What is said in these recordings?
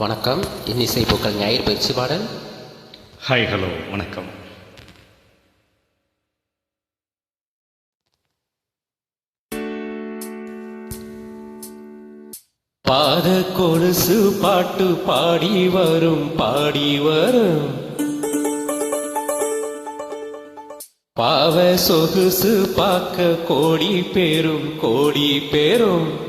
வணக்கம். இன்னிசை பூக்கள் ஞாயிறு பயிற்சி பாடல். ஹாய் ஹலோ வணக்கம். பாத கொலுசு பாட்டு பாடி வரும் பாடி வரும். பாவ சொகுசு பார்க்க கோடி பேரும் கோடி பேரும்.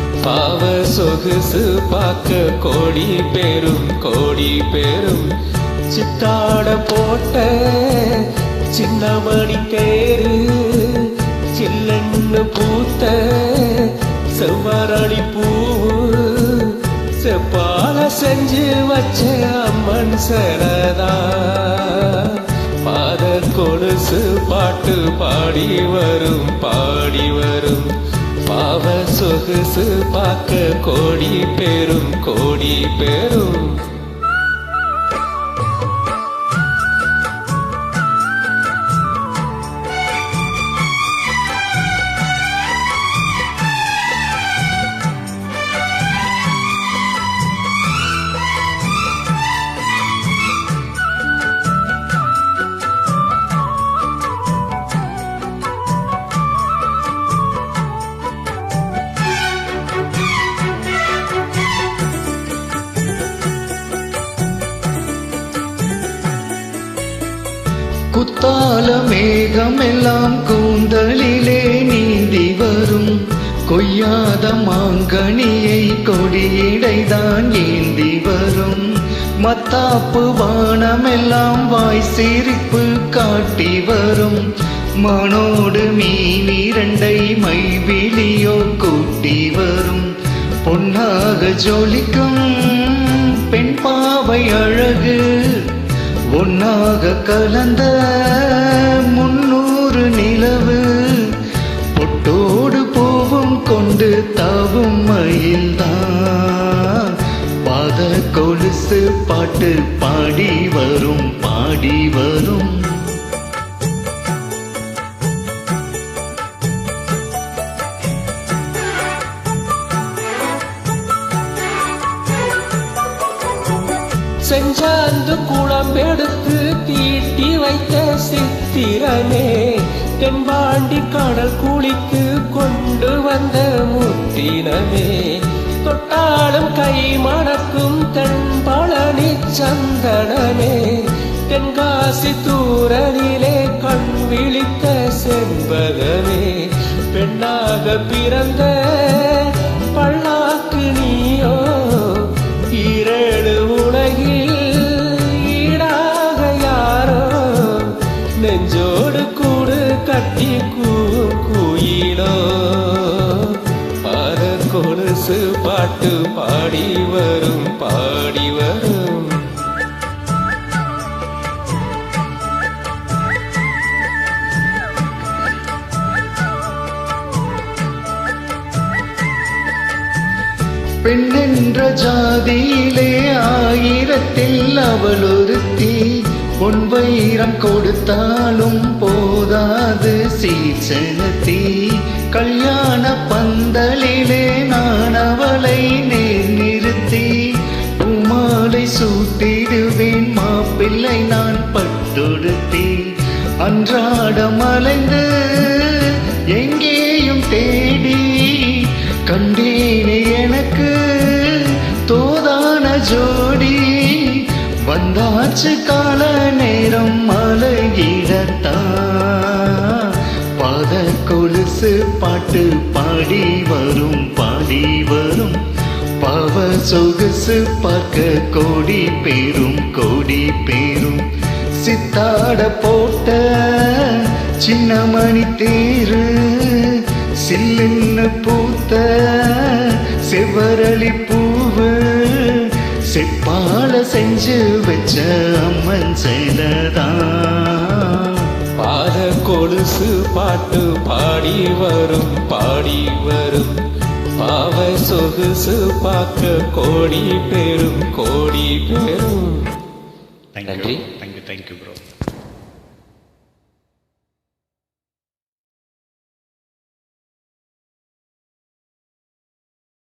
பாவ சொகுசு பார்க்க கோடி பேரும் கோடி பேரும். சித்தாட போட்ட சின்னமணி தேரு சில்லன்னு பூத்த செவ்வரளி பூவு. செப்பால செஞ்சு வச்ச அம்மன் சரதா பாத கொலுசு பாட்டு பாடி வரும் பாடி வரும். அவ சொகுசு பார்க்க கோடி பெரும் கோடி பெரும். குத்தால மேகமெல்லாம் கூந்தலிலே நீந்தி வரும். கொய்யாத மாங்கனியை கொடியிடைதான் ஏந்தி வரும். மத்தாப்பு வானமெல்லாம் வாய் சிரிப்பு காட்டி வரும். மனோடு மீன் இரண்டை மைவிழியோ கூட்டி வரும். பொன்னாக ஜோலிக்கும் பெண் பாவை அழகு. பொன்னாக கலந்த முன்னூறு நிலவு பொட்டோடு பூவும் கொண்டு தாவும் மயில்தான். பாத கொலுசு பாட்டு பாடி வரும் பாடி வரும். செஞ்சாந்து குளம் எடுத்து தீட்டி வைத்த சித்திரமே தென்பாண்டி கடல் குளித்து கொண்டு வந்த முத்தினமே. தொட்டாலும் கை மணக்கும் தென்பழனி சந்தனமே தென்காசி தூரனிலே கண் விழித்த செண்பகமே. பெண்ணாக பிறந்த நெஞ்சோடு கூடு கட்டி கூயிலோ. குயிலோ கொலுசு பாட்டு பாடி வரும் பாடி வரும். பெண் என்ற ஜாதியிலே ஆயிரத்தில் அவள் ஒரு பொன் வைரம் கொடுத்தாலும் போதாது. சீர்செலுத்தி கல்யாண பந்தலிலே நான் அவளை நேர் நிறுத்தி உமாலை சூட்டிடுவேன். மாப்பிள்ளை நான் பட்டுடுத்தி அன்றாடம் அலைந்து எங்கேயும் தேடி கண்டேனே எனக்கு தோதான ஜோடி. வந்தாச்சு கொலுசு பாட்டு பாடி வரும் பாடி வரும். பாவ சொகுசு பார்க்க கோடி பேரும் கோடி பேரும். சித்தாட போட்ட சின்ன மணி தேரு சில்லுன்னு பூத்த செவ்வரளி பூவு. செப்பால செஞ்சு வச்ச அம்மன் செயலதான் கொலுசு பாட்டு பாடி வரும் பாடி வரும். பாவை சொகுசு பார்க்க கோடி பெரும் கோடி பெரும். நன்றி. Thank you thank you bro